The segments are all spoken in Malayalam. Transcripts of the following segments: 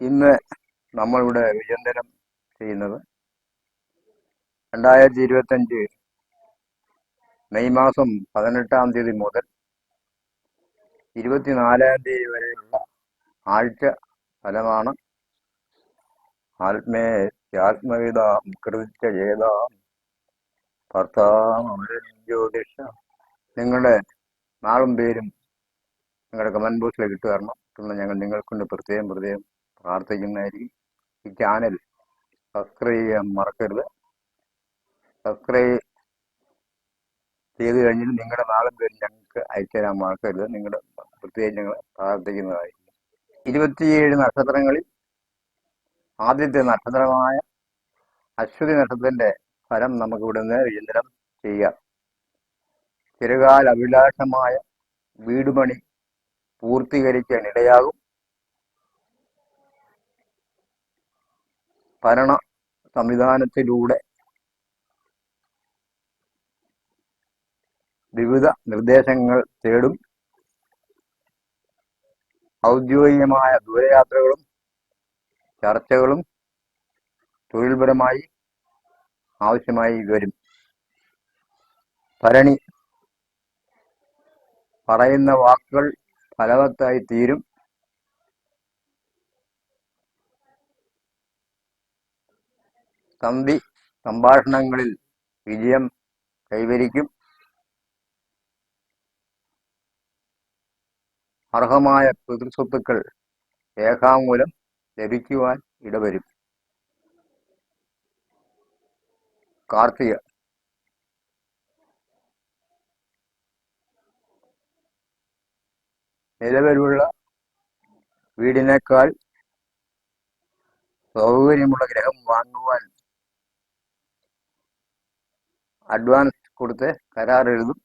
ഇന്ന് നമ്മളിവിടെ വിചന്തനം ചെയ്യുന്നത് രണ്ടായിരത്തി ഇരുപത്തഞ്ച് മെയ് മാസം പതിനെട്ടാം തീയതി മുതൽ ഇരുപത്തിനാലാം തീയതി വരെയുള്ള ആഴ്ച ഫലമാണ് ആത്മേ ആത്മവിതാം കൃത്യ ചെയ്താം ഭർത്താം ജ്യോതിഷ. നിങ്ങളുടെ നാളും പേരും നിങ്ങളുടെ കമന്റ് ബോക്സിലേക്ക് ഇട്ട് തരണം. ഞങ്ങൾ നിങ്ങൾക്കൊണ്ട് പ്രത്യേകം പ്രത്യേകം പ്രാർത്ഥിക്കുന്നതായിരിക്കും ഈ ചാനൽ സബ്സ്ക്രൈബ് ചെയ്യാൻ മറക്കരുത്. സബ്സ്ക്രൈബ് ചെയ്ത് കഴിഞ്ഞിട്ട് നിങ്ങളുടെ നാളും പേര് ഞങ്ങൾക്ക് അയച്ചുതരാൻ മറക്കരുത്. നിങ്ങളുടെ പ്രത്യേകം ഞങ്ങൾ പ്രാർത്ഥിക്കുന്നതായിരിക്കും ഇരുപത്തിയേഴ് നക്ഷത്രങ്ങളിൽ ആദ്യത്തെ നക്ഷത്രമായ അശ്വതി നക്ഷത്രത്തിന്റെ ഫലം നമുക്ക് ഇവിടുന്ന് വിചിന്തനം ചെയ്യാം. ചിരകാല അഭിലാഷമായ വീടുമണി പണി പൂർത്തീകരിക്കാൻ ഇടയാകും. ഭരണ സംവിധാനത്തിലൂടെ വിവിധ നിർദ്ദേശങ്ങൾ തേടും. ഔദ്യോഗികമായ ദൂരയാത്രകളും ചർച്ചകളും തൊഴിൽപരമായി ആവശ്യമായി വരും. ഭരണി പറയുന്ന വാക്കുകൾ ഫലവത്തായി തീരും. സന്ധി സംഭാഷണങ്ങളിൽ വിജയം കൈവരിക്കും. അർഹമായ പിതൃസ്വത്തുക്കൾ രേഖാമൂലം ലഭിക്കുവാൻ ഇടവരും. കാർത്തിക. നിലവിലുള്ള വീടിനേക്കാൾ സൗകര്യമുള്ള ഗ്രഹം വാങ്ങുവാൻ അഡ്വാൻസ് കൊടുത്ത് കരാർ എഴുതും.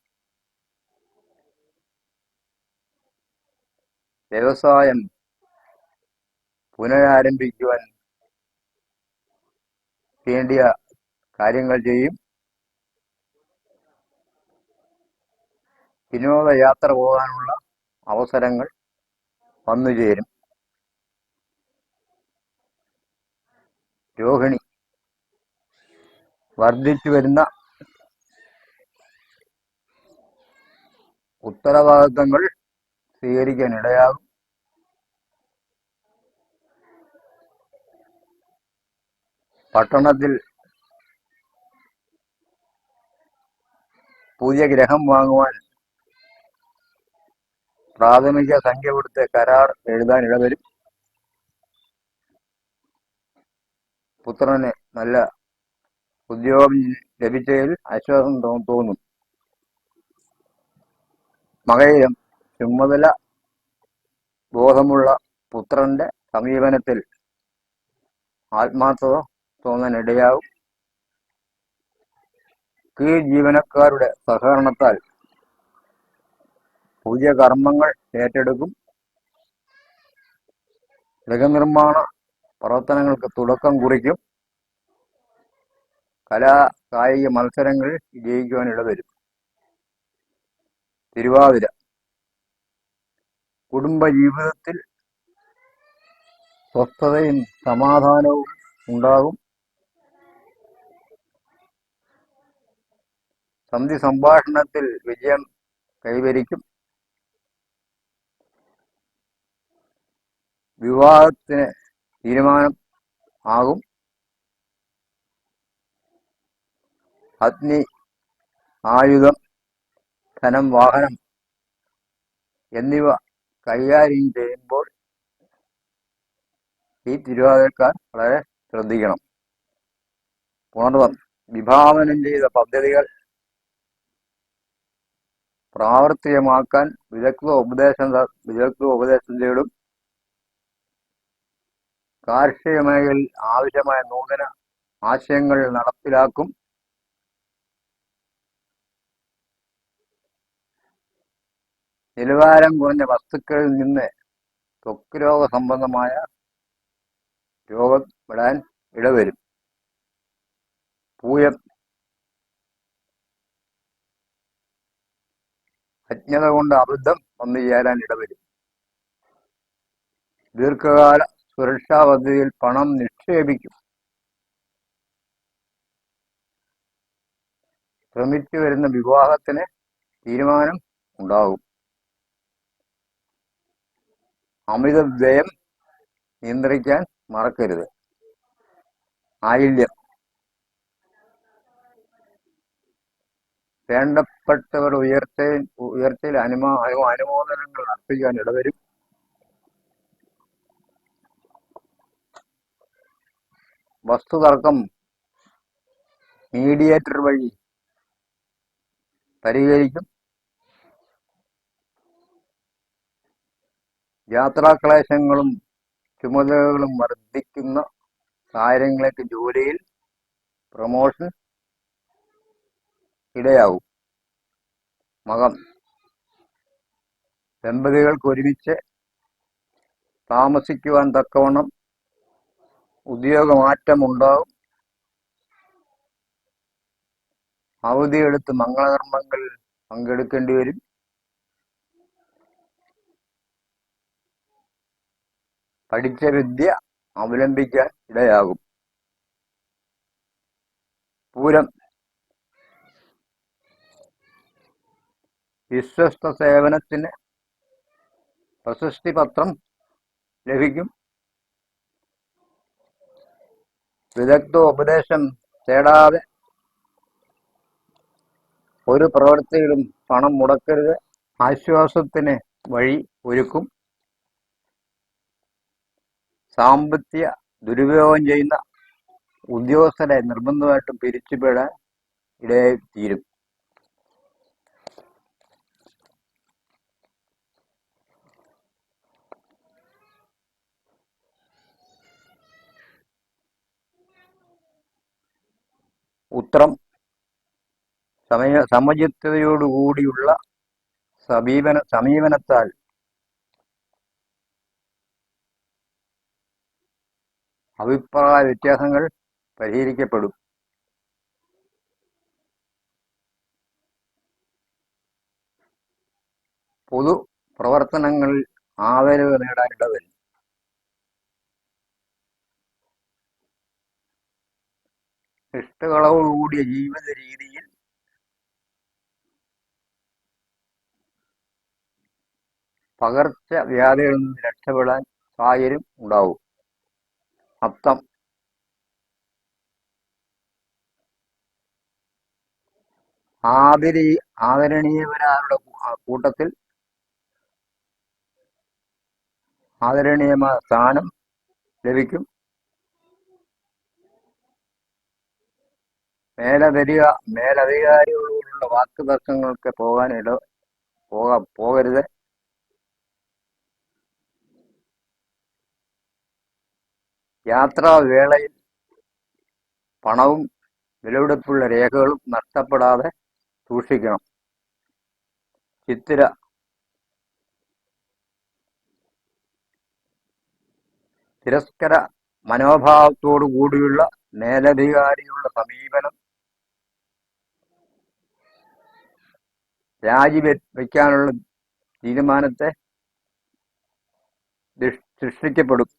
വ്യവസായം പുനരാരംഭിക്കുവാൻ വേണ്ടിയ കാര്യങ്ങൾ ചെയ്യും. വിനോദയാത്ര പോകാനുള്ള അവസരങ്ങൾ വന്നു ചേരും. രോഹിണി വർദ്ധിച്ചു വരുന്ന ഉത്തരവാദിത്തങ്ങൾ സ്വീകരിക്കാൻ ഇടയാകും പട്ടണത്തിൽ പുതിയ ഗ്രഹം വാങ്ങുവാൻ പ്രാഥമിക സംഖ്യ കൊടുത്ത് കരാർ എഴുതാൻ ഇടവരും. പുത്രന് നല്ല ഉദ്യോഗം ലഭിച്ചതിൽ ആശ്വാസം തോന്നും. മകയിലും ചുമതല ബോധമുള്ള പുത്രന്റെ സമീപനത്തിൽ ആത്മാർത്ഥത തോന്നാൻ ഇടയാവും കീഴ് ജീവനക്കാരുടെ സഹകരണത്താൽ പുതിയ കർമ്മങ്ങൾ ഏറ്റെടുക്കും. ഗൃഹനിർമ്മാണ പ്രവർത്തനങ്ങൾക്ക് തുടക്കം കുറിക്കും. കലാ കായിക മത്സരങ്ങളിൽ വിജയിക്കുവാനിട ഇടവരും. തിരുവാതിര. കുടുംബ ജീവിതത്തിൽ സ്വസ്ഥതയും സമാധാനവും ഉണ്ടാകും. സന്ധി സംഭാഷണത്തിൽ വിജയം കൈവരിക്കും. വിവാഹത്തിന് തീരുമാനം ആകും. അഗ്നി ആയുധം ധനം വാഹനം എന്നിവ കൈകാര്യം ചെയ്യുമ്പോൾ ഈ തിരുവാതിരക്കാർ വളരെ ശ്രദ്ധിക്കണം. പുണർവം വിഭാവനം ചെയ്ത പദ്ധതികൾ പ്രാവർത്തികമാക്കാൻ വിദഗ്ധ ഉപദേശം വിദഗ്ധ ഉപദേശം ചെയ്യും കാർഷിക മേഖലയിൽ ആവശ്യമായ നൂതന ആശയങ്ങൾ നടപ്പിലാക്കും. നിലവാരം കുറഞ്ഞ വസ്തുക്കളിൽ നിന്ന് ത്വക്ക് രോഗ സംബന്ധമായ രോഗം വിടാൻ ഇടവരും. പൂയം. അജ്ഞത കൊണ്ട് അബദ്ധം വന്നു ചേരാൻ ഇടവരും. ദീർഘകാല സുരക്ഷാ പദ്ധതിയിൽ പണം നിക്ഷേപിക്കും. ശ്രമിച്ചു വരുന്ന വിവാഹത്തിന് തീരുമാനം ഉണ്ടാകും. അമിത വ്യയം നിയന്ത്രിക്കാൻ മറക്കരുത്. ആയില്യം. വേണ്ടപ്പെട്ടവർ ഉയർച്ചയിൽ ഉയർച്ചയിൽ അനുമോ അനുമോദനങ്ങൾ അർപ്പിക്കാൻ ഇടവരും. വസ്തുതർക്കം മീഡിയേറ്റർ വഴി പരിഹരിക്കും. യാത്രാക്ലേശങ്ങളും ചുമതലകളും വർദ്ധിക്കുന്ന കാര്യങ്ങൾക്ക് ജോലിയിൽ പ്രമോഷൻ ഇടയാവും മകം. ദമ്പതികൾക്ക് ഒരുമിച്ച് താമസിക്കുവാൻ തക്കവണ്ണം ഉദ്യോഗമാറ്റമുണ്ടാവും അവധിയെടുത്ത് മംഗളകർമ്മങ്ങളിൽ പങ്കെടുക്കേണ്ടി വരും. പഠിച്ച വിദ്യ അവലംബിക്കാൻ ഇടയാകും. പൂരം. വിശ്വസ്ത സേവനത്തിന് പ്രശസ്തി പത്രം ലഭിക്കും. വിദഗ്ധ ഉപദേശം തേടാതെ ഒരു പ്രവൃത്തിയിലും പണം മുടക്കരുത്. ആശ്വാസത്തിന് വഴി ഒരുക്കും. സാമ്പത്തിക ദുരുപയോഗം ചെയ്യുന്ന ഉദ്യോഗസ്ഥരെ നിർബന്ധമായിട്ടും പിരിച്ചുപെടാൻ ഇടയായി തീരും. ഉത്രം സമയ സമചിത്തതയോടുകൂടിയുള്ള സമീപന സമീപനത്താൽ അഭിപ്രായ വ്യത്യാസങ്ങൾ പരിഹരിക്കപ്പെടും. പൊതു പ്രവർത്തനങ്ങളിൽ ആദരവ് നേടാനിടവരും ഇഷ്ടകളോടുകൂടിയ ജീവിത രീതിയിൽ പകർച്ചവ്യാധികളിൽ നിന്ന് രക്ഷപ്പെടാൻ സാഹചര്യം ഉണ്ടാവും. അർത്ഥം. ആദരി ആദരണീയവരാരുടെ കൂട്ടത്തിൽ ആദരണീയമായ സ്ഥാനം ലഭിക്കും. മേലധിക മേലധികാരികളോടുള്ള പോകാൻ ഇട പോക പോകരുത്. യാത്രാവേളയിൽ പണവും വിലപിടിപ്പുള്ള രേഖകളും നഷ്ടപ്പെടാതെ സൂക്ഷിക്കണം. ചിത്തിര. തിരസ്കര മനോഭാവത്തോടു കൂടിയുള്ള മേലധികാരിയുള്ള സമീപനം രാജി വയ്ക്കാനുള്ള തീരുമാനത്തെ സൃഷ്ടിക്കപ്പെടും.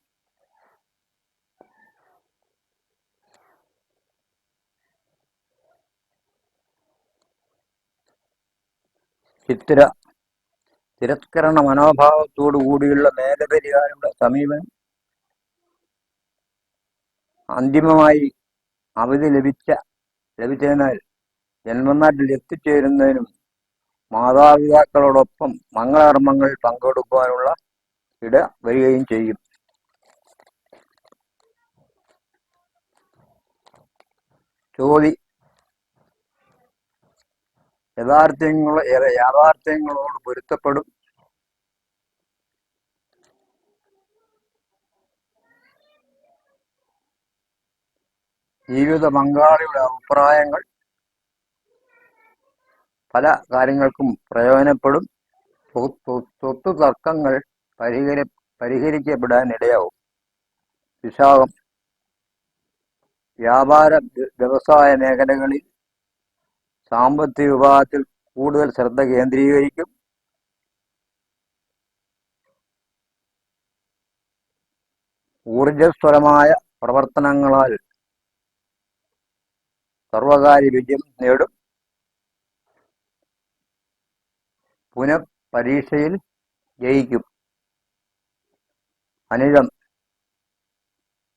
ചിത്തിര തിരസ്കരണ മനോഭാവത്തോടു കൂടിയുള്ള മേലധികാരിയുടെ സമീപനം അന്തിമമായി അവധി ലഭിച്ച ലഭിച്ചതിനാൽ ജന്മനാട്ടിൽ എത്തിച്ചേരുന്നതിനും മാതാപിതാക്കളോടൊപ്പം മംഗളകർമ്മങ്ങൾ പങ്കെടുക്കുവാനുള്ള ഇട വരികയും ചെയ്യും. ചോതി യഥാർത്ഥങ്ങൾ യാഥാർത്ഥ്യങ്ങളോട് പൊരുത്തപ്പെടും. ജീവിത പങ്കാളിയുടെ അഭിപ്രായങ്ങൾ പല കാര്യങ്ങൾക്കും പ്രയോജനപ്പെടും. സ്വത്ത് തർക്കങ്ങൾ പരിഹരി പരിഹരിക്കപ്പെടാൻ ഇടയാവും. വിശാഖം. വ്യാപാര വ്യവസായ മേഖലകളിൽ സാമ്പത്തിക വിഭാഗത്തിൽ കൂടുതൽ ശ്രദ്ധ കേന്ദ്രീകരിക്കും. ഊർജസ്വലമായ പ്രവർത്തനങ്ങളാൽ സർവകാര്യ വിജയം നേടും. പുനഃപരീക്ഷയിൽ ജയിക്കും. അനിഴം.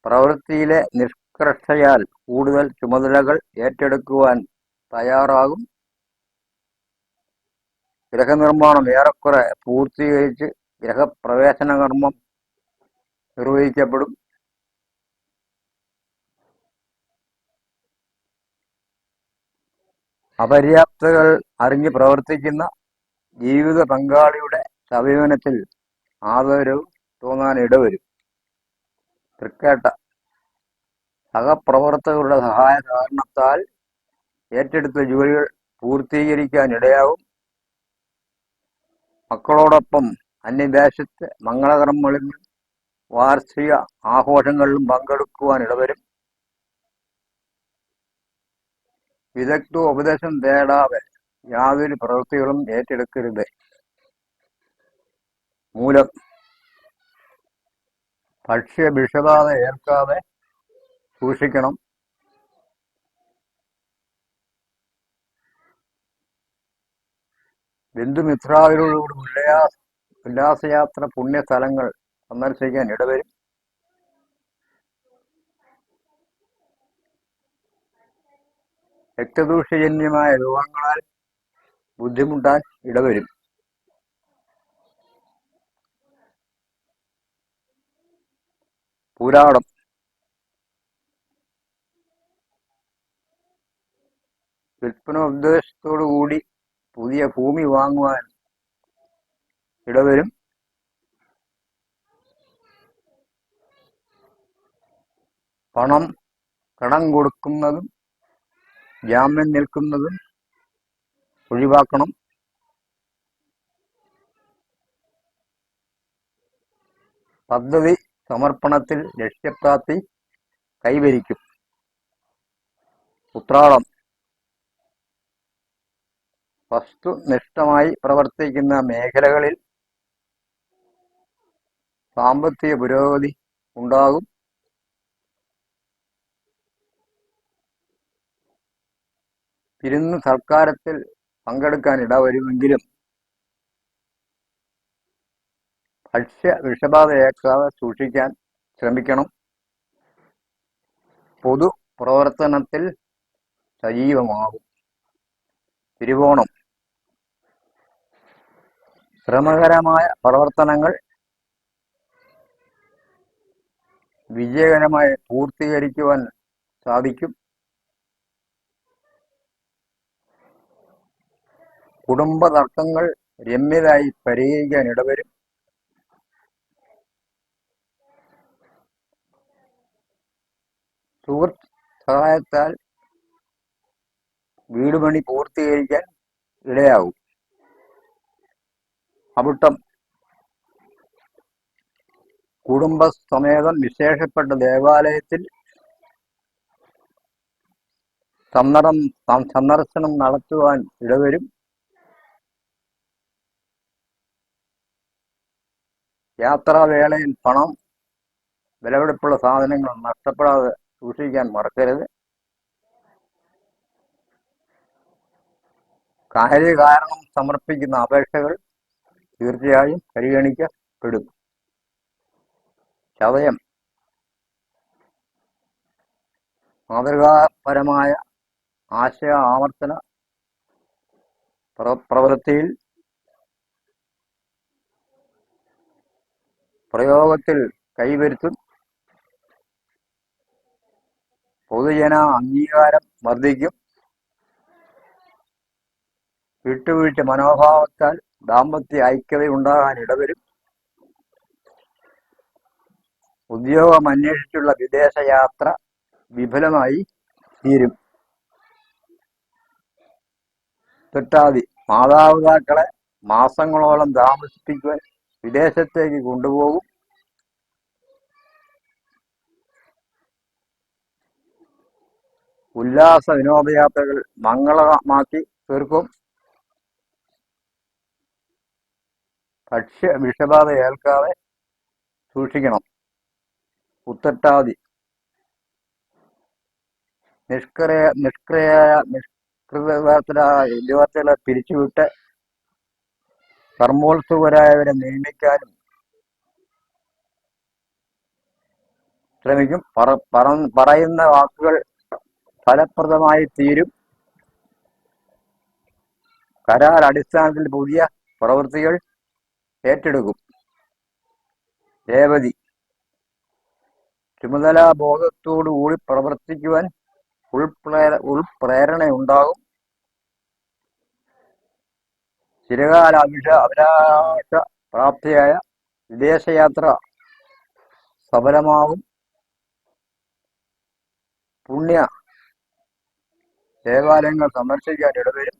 പ്രവൃത്തിയിലെ നിഷ്കർഷയാൽ കൂടുതൽ ചുമതലകൾ ഏറ്റെടുക്കുവാൻ തയ്യാറാകും. ഗ്രഹനിർമ്മാണം ഏറെക്കുറെ പൂർത്തീകരിച്ച് ഗ്രഹപ്രവേശന കർമ്മം നിർവഹിക്കപ്പെടും. അപര്യാപ്തകൾ അറിഞ്ഞ് പ്രവർത്തിക്കുന്ന ജീവിത പങ്കാളിയുടെ സമീപനത്തിൽ ആദരവ് തോന്നാൻ ഇടവരും. തൃക്കേട്ട സഹപ്രവർത്തകരുടെ സഹായ സഹകരണത്താൽ ഏറ്റെടുത്ത ജോലികൾ പൂർത്തീകരിക്കാൻ ഇടയാവും മക്കളോടൊപ്പം അന്യദേശത്ത് മംഗളകർമ്മങ്ങളിലും വാർഷിക ആഘോഷങ്ങളിലും പങ്കെടുക്കുവാൻ ഇടവരും വിദഗ്ധ ഉപദേശം തേടാതെ യാതൊരു പ്രവൃത്തികളും ഏറ്റെടുക്കരുത്. മൂലം ഭക്ഷ്യ വിഷബാധ ഏൽക്കാതെ സൂക്ഷിക്കണം. ബന്ധുമിത്രാദികളോട് ഉല്ലാസ ഉല്ലാസയാത്ര പുണ്യസ്ഥലങ്ങൾ സന്ദർശിക്കാൻ ഇടവരും. രക്തദൂഷ്യജന്യമായ രോഗങ്ങളാൽ ബുദ്ധിമുട്ടാൻ ഇടവരും. പൂരാടം വിൽപ്പന ഉദ്ദേശത്തോടു കൂടി പുതിയ ഭൂമി വാങ്ങുവാൻ ഇടവരും. പണം കടം കൊടുക്കുന്നതും ജാമ്യം നിൽക്കുന്നതും ഒഴിവാക്കണം. പദ്ധതി സമർപ്പണത്തിൽ ലക്ഷ്യപ്രാപ്തി കൈവരിക്കും. ഉത്രാളം വസ്തുനിഷ്ഠമായി പ്രവർത്തിക്കുന്ന മേഖലകളിൽ സാമ്പത്തിക പുരോഗതി ഉണ്ടാകും. തിരുന്ന് സൽക്കാരത്തിൽ പങ്കെടുക്കാൻ ഇടവരുമെങ്കിലും ഭക്ഷ്യ വിഷബാധ ഏകാവ സൂക്ഷിക്കാൻ ശ്രമിക്കണം. പൊതു പ്രവർത്തനത്തിൽ സജീവമാകും തിരുവോണം. ശ്രമകരമായ പ്രവർത്തനങ്ങൾ വിജയകരമായി പൂർത്തീകരിക്കുവാൻ സാധിക്കും. കുടുംബ തർക്കങ്ങൾ രമ്യരായി പരിഹരിക്കാൻ ഇടവരും. സുഹൃത്ത് സഹായത്താൽ വീടുപണി പൂർത്തീകരിക്കാൻ ഇടയാവും അവിട്ടം കുടുംബസമേതം വിശേഷപ്പെട്ട ദേവാലയത്തിൽ സന്ദർം സന്ദർശനം നടത്തുവാൻ ഇടവരും. യാത്രാവേളയിൽ പണം വിലപിടിപ്പുള്ള സാധനങ്ങൾ നഷ്ടപ്പെടാതെ സൂക്ഷിക്കാൻ മറക്കരുത്. കാര്യകാരണം സമർപ്പിക്കുന്ന അപേക്ഷകൾ തീർച്ചയായും പരിഗണിക്കപ്പെടും. ചതയം മാതൃകാപരമായ ആശയ ആവർത്തന പ്ര- പ്രവൃത്തിയിൽ പ്രയോഗത്തിൽ കൈവരുത്തും. പൊതുജന അംഗീകാരം വർദ്ധിക്കും. വിട്ടുവീഴ്ച മനോഭാവത്താൽ ദാമ്പത്യ ഐക്യത ഉണ്ടാകാൻ ഇടവരും. ഉദ്യോഗം അന്വേഷിച്ചുള്ള വിദേശയാത്ര വിഫലമായി തീരും. തെറ്റാതി മാതാപിതാക്കളെ മാസങ്ങളോളം താമസിപ്പിക്കുവാൻ വിദേശത്തേക്ക് കൊണ്ടുപോകും. ഉല്ലാസ വിനോദയാത്രകൾ മംഗളമാക്കി തീർക്കും. ഭക്ഷ്യ വിഷബാധ ഏൽക്കാതെ സൂക്ഷിക്കണം. ഉത്തട്ടാതി നിഷ്ക്രിയ നിഷ്ക്രിയ നിഷ്കൃതത്തിലെ പിരിച്ചുവിട്ട് കർമ്മോത്സുകരായവരെ നിയമിക്കാനും ശ്രമിക്കും. പറ പറ- പറയുന്ന വാക്കുകൾ ഫലപ്രദമായി തീരും. കരാർ അടിസ്ഥാനത്തിൽ പുതിയ പ്രവൃത്തികൾ ഏറ്റെടുക്കും. രേവതി. ചുമതലാബോധത്തോടുകൂടി പ്രവർത്തിക്കുവാൻ ഉൾപ്രേര ഉൾപ്രേരണയുണ്ടാകും. ചിരകാല അഭിഷ അഭിലാഷ പ്രാപ്തിയായ വിദേശയാത്ര സഫലമാവും പുണ്യ ദേവാലയങ്ങൾ സന്ദർശിക്കാൻ ഇടവരും.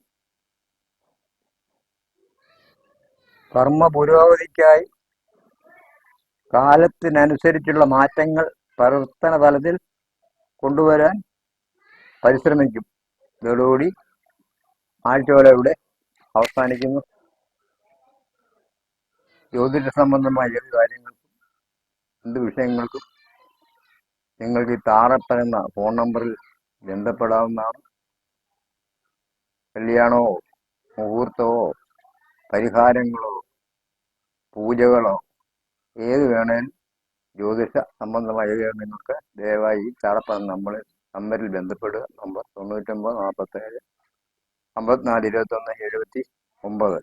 കർമ്മ പുരോഗതിക്കായി കാലത്തിനനുസരിച്ചുള്ള മാറ്റങ്ങൾ പ്രവർത്തന തലത്തിൽ കൊണ്ടുവരാൻ പരിശ്രമിക്കും. ഇതോടുകൂടി ആഴ്ചയോടെ ഇവിടെ അവസാനിക്കുന്നു. ജ്യോതിഷ സംബന്ധമായ ഏത് കാര്യങ്ങൾക്കും എന്ത് വിഷയങ്ങൾക്കും നിങ്ങൾക്ക് ഈ താറപ്പൻ എന്ന ഫോൺ നമ്പറിൽ ബന്ധപ്പെടാവുന്നതാണ്. കല്യാണമോ മുഹൂർത്തമോ പരിഹാരങ്ങളോ പൂജകളോ ഏത് വേണേലും ജ്യോതിഷ സംബന്ധമായ നിങ്ങൾക്ക് ദയവായി ചാടപ്പണം നമ്മൾ നമ്പറിൽ ബന്ധപ്പെടുക. നമ്പർ തൊണ്ണൂറ്റൊമ്പത് നാൽപ്പത്തേഴ് അമ്പത്തിനാല് ഇരുപത്തൊന്ന് എഴുപത്തി ഒമ്പത്.